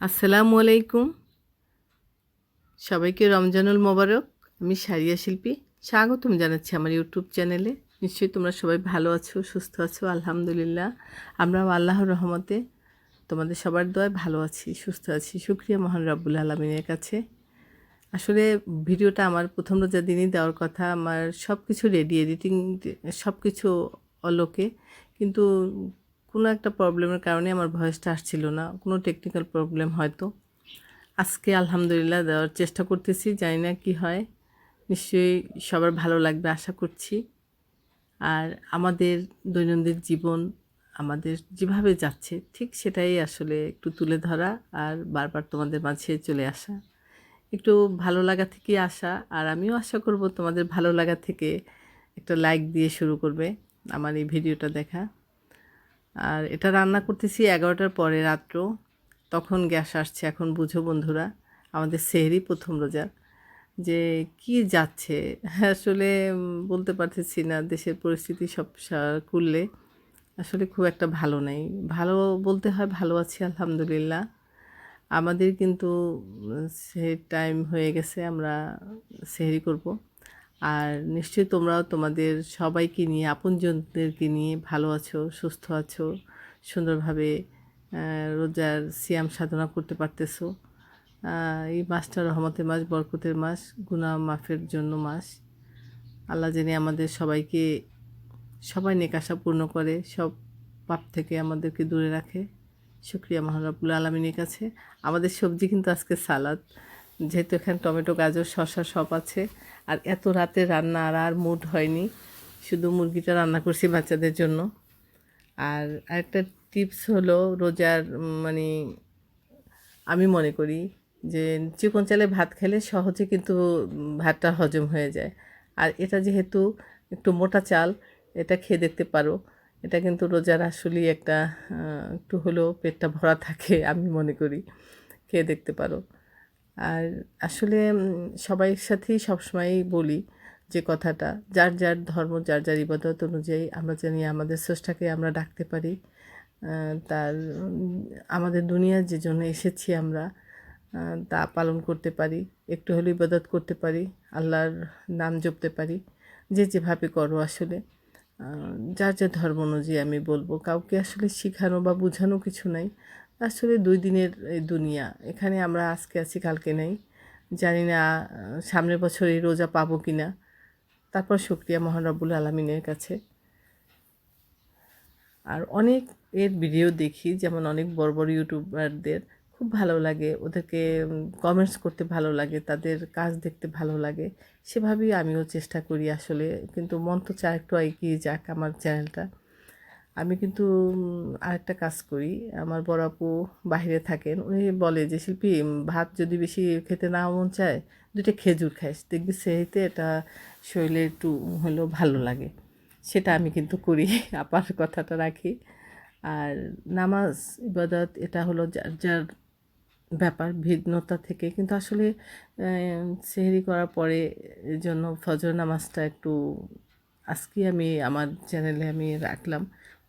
আসসালামু আলাইকুম। সবাইকে রমজানুল মোবারক। আমি সারিয়া শিল্পী। স্বাগতম জানাচ্ছি আমার ইউটিউব চ্যানেলে। নিশ্চয়ই তোমরা সবাই ভালো আছো, সুস্থ আছো, আলহামদুলিল্লাহ। আমরাও আল্লাহর রহমতে তোমাদের সবার দোয়ায় ভালো আছি, সুস্থ আছি। শুক্রিয়া মহান রাব্বুল আলমিনের কাছে। আসলে ভিডিওটা আমার প্রথম রোজা দিনই দেওয়ার কথা। আমার সব কিছু রেডি এডিটিং সব কিছু অলোকে। কিন্তু কোনো একটা প্রবলেমের কারণে আমার ভয়েসটা আসছিল না। কোনো টেকনিক্যাল প্রবলেম হয়তো। আজকে আলহামদুলিল্লাহ দেওয়ার চেষ্টা করতেছি, জানি না কি হয়। নিশ্চয়ই সবার ভালো লাগবে আশা করছি। আর আমাদের দৈনন্দিন জীবন আমাদের যেভাবে যাচ্ছে, ঠিক সেটাই আসলে একটু তুলে ধরা আর বারবার তোমাদের মাঝে চলে আসা। একটু ভালো লাগা থেকে আসা আর আমিও আশা করব তোমাদের ভালো লাগা থেকে একটা লাইক দিয়ে শুরু করবে আমার এই ভিডিওটা দেখা। আর এটা রান্না করতেছি এগারোটার পরে রাত্র। তখন গ্যাস আসছে এখন, বুঝো বন্ধুরা, আমাদের সেহরি প্রথম রোজা। যে কি যাচ্ছে? আসলে বলতে পারতেছি না, দেশের পরিস্থিতি সব করলে। আসলে খুব একটা ভালো নেই। ভালো বলতে হয়, ভালো আছি, আলহামদুলিল্লাহ। আমাদের কিন্তু সে টাইম হয়ে গেছে, আমরা সেহরি করব। আর নিশ্চয়ই তোমরাও তোমাদের সবাইকে নিয়ে, আপনজনদেরকে নিয়ে ভালো আছো, সুস্থ আছো, সুন্দরভাবে রোজার সিয়াম সাধনা করতে পারতেছো। এই মাসটা রহমতের মাস, বরকতের মাস গুনা মাফের জন্য মাস। আল্লাহ জেনে আমাদের সবাইকে, সবাই নেকাশা পূর্ণ করে, সব পাপ থেকে আমাদেরকে দূরে রাখে। শুক্রিয়া মহারাবুল আলমিনের কাছে। আমাদের সবজি কিন্তু আজকে সালাদ। যেহেতু এখানে টমেটো, গাজর শশা সব আছে। আর এত রাতে রান্না আর আর মুড হয়নি। শুধু মুরগিটা রান্না করছি বাচ্চাদের জন্য। আর আরেকটা টিপস হলো রোজার মানে আমি মনে করি যে চিকন চালে ভাত খেলে সহজে কিন্তু ভাতটা হজম হয়ে যায়। আর এটা যেহেতু একটু মোটা চাল, এটা খেয়ে দেখতে পারো। এটা কিন্তু রোজার আসলেই একটা একটু হলেও পেটটা ভরা থাকে আমি মনে করি। খেয়ে দেখতে পারো। আর আসলে সবাই সাথেই সবসময়ই বলি যে কথাটা, যার যার ধর্ম, যার যার ইবাদত অনুযায়ী আমরা জানি আমাদের স্রষ্টাকে আমরা ডাকতে পারি। তার আমাদের দুনিয়ার যে জন্য এসেছি আমরা তা পালন করতে পারি, একটু হলেও ইবাদত করতে পারি, আল্লাহর নাম জপতে পারি, যে যেভাবে করো আসলে। যার যার ধর্ম অনুযায়ী আমি বলব, কাউকে আসলে শেখানো বা বোঝানো কিছু নাই। আসলে দুই দিনের দুনিয়া। এখানে আমরা আজকে আছি, কালকে নেই। জানি না সামনের বছর এই রোজা পাবো কি না তারপর শুক্রিয়া মহানবুল আলমিনের কাছে। আর অনেক এর ভিডিও দেখি, যেমন অনেক বড় বড় ইউটিউবারদের। খুব ভালো লাগে। ওদেরকে কমেন্টস করতে ভালো লাগে, তাদের কাজ দেখতে ভালো লাগে। সেভাবেই আমিও চেষ্টা করি আসলে। কিন্তু মন তো চায় একটু এগিয়ে যাক আমার চ্যানেলটা। আমি কিন্তু আরেকটা কাজ করি। আমার বড় আপু বাহিরে থাকেন, উনি বলে যে, শিল্পী ভাত যদি বেশি খেতে না মন চায় দুটো খেজুর খাইস। দেখবি সেইতে এটা শরীরে একটু হলেও ভালো লাগে। সেটা আমি কিন্তু করি, আপার কথাটা রাখি। আর নামাজ, ইবাদত, এটা হলো যার যার ব্যাপার, ভিন্নতা থেকে। কিন্তু আসলে সেহেরি করার পরে জন্য ফজর নামাজটা একটু আজকে আমি, আমার চ্যানেলে আমি রাখলাম।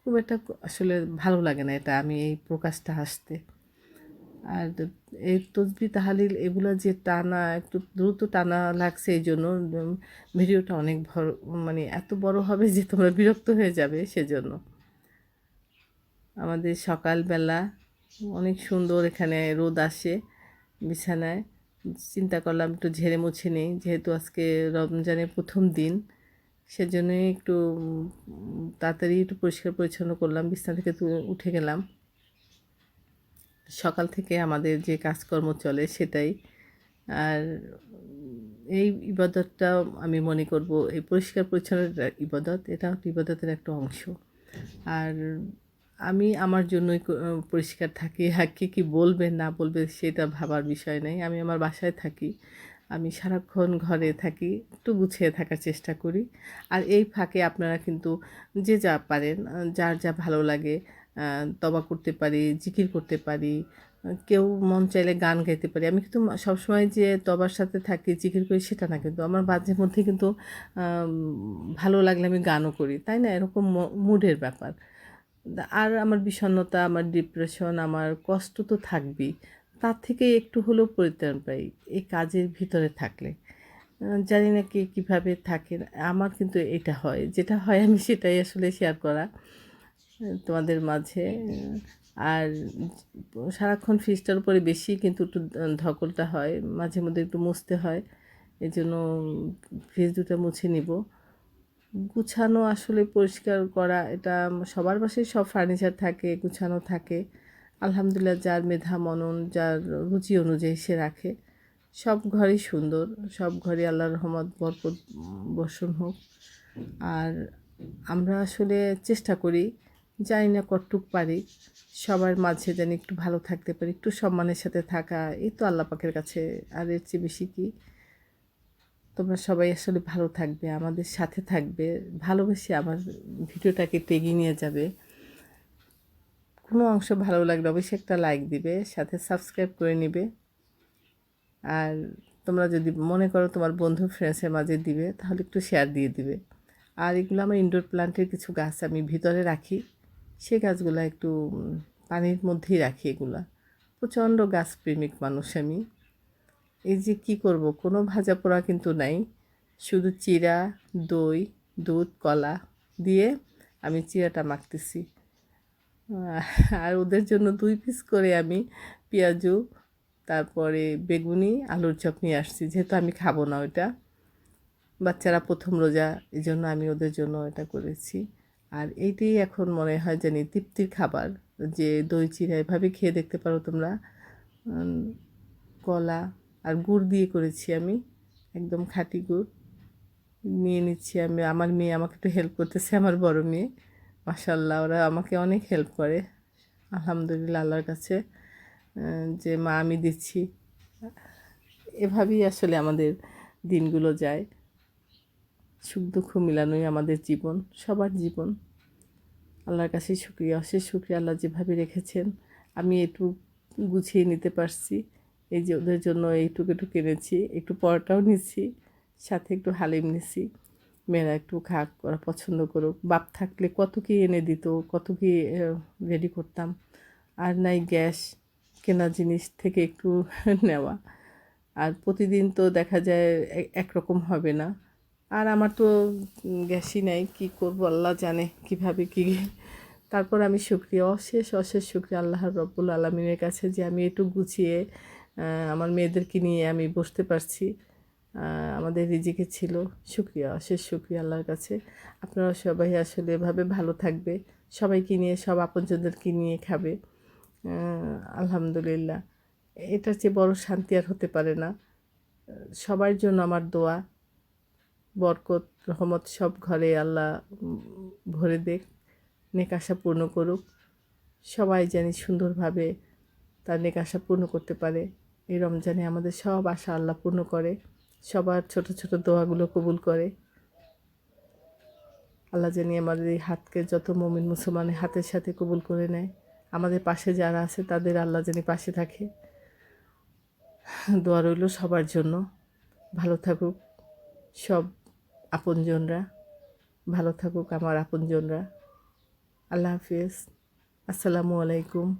খুব একটা আসলে ভালো লাগে না এটা, আমি এই প্রকাশটা আসতে আর এই তসবি তাহালিল এগুলো যে টানা, একটু দ্রুত টানা লাগছে এই জন্য ভিডিওটা অনেক বড় মানে এত বড় হবে যে তোমরা বিরক্ত হয়ে যাবে সেজন্য। আমাদের সকালবেলা অনেক সুন্দর এখানে রোদ আসে বিছানায়। চিন্তা করলাম একটু ঝেড়ে মুছে নিই, যেহেতু আজকে রমজানের প্রথম দিন। সেজন্যই একটু তাড়াতাড়ি একটু পরিষ্কার পরিচ্ছন্ন করলাম, বিছানা থেকে উঠে গেলাম। সকাল থেকে আমাদের যে কাজকর্ম চলে সেটাই। আর এই ইবাদতটা আমি মনে করব, এই পরিষ্কার পরিচ্ছন্ন ইবাদত, এটা ইবাদতের একটা অংশ। আর আমি আমার জন্যই পরিষ্কার থাকি, আর কে কী বলবে না বলবে সেটা ভাবার বিষয় নেই। আমি আমার বাসায় থাকি। আমি সারাক্ষণ ঘরে থাকি, একটু গুছিয়ে থাকার চেষ্টা করি। আর এই ফাঁকে আপনারা কিন্তু যে যা পারেন যার যা ভালো লাগে তবা করতে পারি, জিকির করতে পারি কেউ মন চাইলে গান গাইতে পারি। আমি কিন্তু সবসময় যে তবার সাথে থাকি, জিকির করি সেটা না, কিন্তু আমার মাঝে মধ্যে কিন্তু ভালো লাগলে আমি গানও করি, তাই না? এরকম মুডের ব্যাপার। আর আমার বিষণ্ণতা, আমার ডিপ্রেশন আমার কষ্ট তো থাকবেই। তার থেকে একটু হলেও পরিত্রাণ পাই এই কাজের ভিতরে থাকলে। জানি না কে কীভাবে থাকেন, আমার কিন্তু এটা হয়। যেটা হয় আমি সেটাই আসলে শেয়ার করা তোমাদের মাঝে। আর সারাক্ষণ ফ্রিজটার উপরে বেশি কিন্তু একটু ধকলটা হয়, মাঝে মধ্যে একটু মুছতে হয়। এই জন্য ফ্রিজ দুটো মুছে নিব। গুছানো আসলে পরিষ্কার করা, এটা সবার বাসায় সব ফার্নিচার থাকে, গুছানো থাকে। আলহামদুলিল্লাহ যার মেধা, মনন, যার রুচি অনুযায়ী সে রাখে। সব ঘরই সুন্দর, সব ঘরে আল্লাহর রহমত, বরকত, বর্ষণ হোক। আর আমরা আসলে চেষ্টা করি, জানি না কতটুক পারি, সবার মাঝে যেন একটু ভালো থাকতে পারি, একটু সম্মানের সাথে থাকা, এই তো আল্লাহ পাকের কাছে। আর এর চেয়ে বেশি কি? তোমরা সবাই আসলে ভালো থাকবে, আমাদের সাথে থাকবে, ভালোবেসে আমার ভিডিওটাকে একটু এগিয়ে নিয়ে যাবে। কোনো অংশ ভালো লাগলে অবশ্যই একটা লাইক দিবে, সাথে সাবস্ক্রাইব করে নিবে। আর তোমরা যদি মনে করো তোমার বন্ধু ফ্রেন্ডসের মাঝে দিবে, তাহলে একটু শেয়ার দিয়ে দিবে। আর এগুলো আমার ইনডোর প্লান্টের কিছু গাছ আমি ভিতরে রাখি সেই গাছগুলো একটু পানির মধ্যেই রাখি এগুলা। প্রচণ্ড গাছপ্রেমিক মানুষ আমি। এই যে কি করব, কোনো ভাজা পোড়া কিন্তু নাই। শুধু চিরা দই, দুধ, কলা দিয়ে আমি চিরাটা মাখতেছি। আর ওদের জন্য দুই পিস করে আমি পেঁয়াজু, তারপরে বেগুনি, আলুর চপ নিয়ে আসছি। যেহেতু আমি খাব না ওইটা। বাচ্চারা প্রথম রোজা এই জন্য আমি ওদের জন্য এটা করেছি। আর এইটাই এখন মনে হয় জানি তৃপ্তির খাবার। যে দই, চিরা এভাবে খেয়ে দেখতে পারো তোমরা। কলা আর গুড় দিয়ে করেছি আমি। একদম খাঁটি গুড়। নিয়ে নিচ্ছি আমি। আমার মেয়ে আমাকে একটু হেল্প করতেছে, আমার বড় মেয়ে। মাসাল্লাহ ওরা আমাকে অনেক হেল্প করে। আলহামদুলিল্লাহ আল্লাহর কাছে যে মা আমি দিচ্ছি। এভাবেই আসলে আমাদের দিনগুলো যায়। সুখ দুঃখ মিলানোই আমাদের জীবন, সবার জীবন। আল্লাহর কাছে শুক্রিয়া, অশেষ শুক্রিয়া আল্লাহ যেভাবে রেখেছেন। আমি একটু গুছিয়ে নিতে পারছি। এই যে ওদের জন্য এইটুকু একটু কিনেছি, একটু পরোটাও নিচ্ছি, সাথে একটু হালিম নিছি মেয়েরা একটু খাক ওরা পছন্দ করুক। বাপ থাকলে কত কি এনে দিত, কত কি রেডি করতাম। আর নাই গ্যাস, কেনা জিনিস থেকে একটু নেওয়া। আর প্রতিদিন তো দেখা যায় একরকম হবে না। আর আমার তো গ্যাসই নাই, কি করব আল্লাহ জানে কীভাবে কি। তারপর আমি শুক্রিয়া, অশেষ অশেষ শুক্রিয়া আল্লাহর রব্বুল আলমিনের কাছে যে আমি একটু গুছিয়ে আমার মেয়েদেরকে নিয়ে আমি বসতে পারছি। আমাদের রিজিকে ছিল। শুক্রিয়া, অশেষ শুক্রিয়া আল্লাহর কাছে। আপনারা সবাই আসলে এভাবে ভালো থাকবে। সবাইকে নিয়ে, সব আপনজনদেরকে নিয়ে খাবে। আলহামদুলিল্লাহ। এটার চেয়ে বড় শান্তি আর হতে পারে না। সবার জন্য আমার দোয়া। বরকত, রহমত সব ঘরে আল্লাহ ভরে দেখ। নেকাশা পূর্ণ করুক। সবাই জানি সুন্দরভাবে তার নেকাশা পূর্ণ করতে পারে। এই রমজানে আমাদের সব আশা আল্লাহ পূর্ণ করে। সবার ছোট ছোট দোয়াগুলো কবুল করে। আল্লাহ জানি আমাদের এই হাতকে যত মমিন মুসলমানের হাতের সাথে কবুল করে নেয়। আমাদের পাশে যারা আছে, তাদের আল্লাহ জানি পাশে থাকে। দোয়া রইল সবার জন্য। ভালো থাকুক সব আপনজনরা। ভালো থাকুক আমার আপনজনরা। আল্লাহ হাফিজ। আসসালামু আলাইকুম।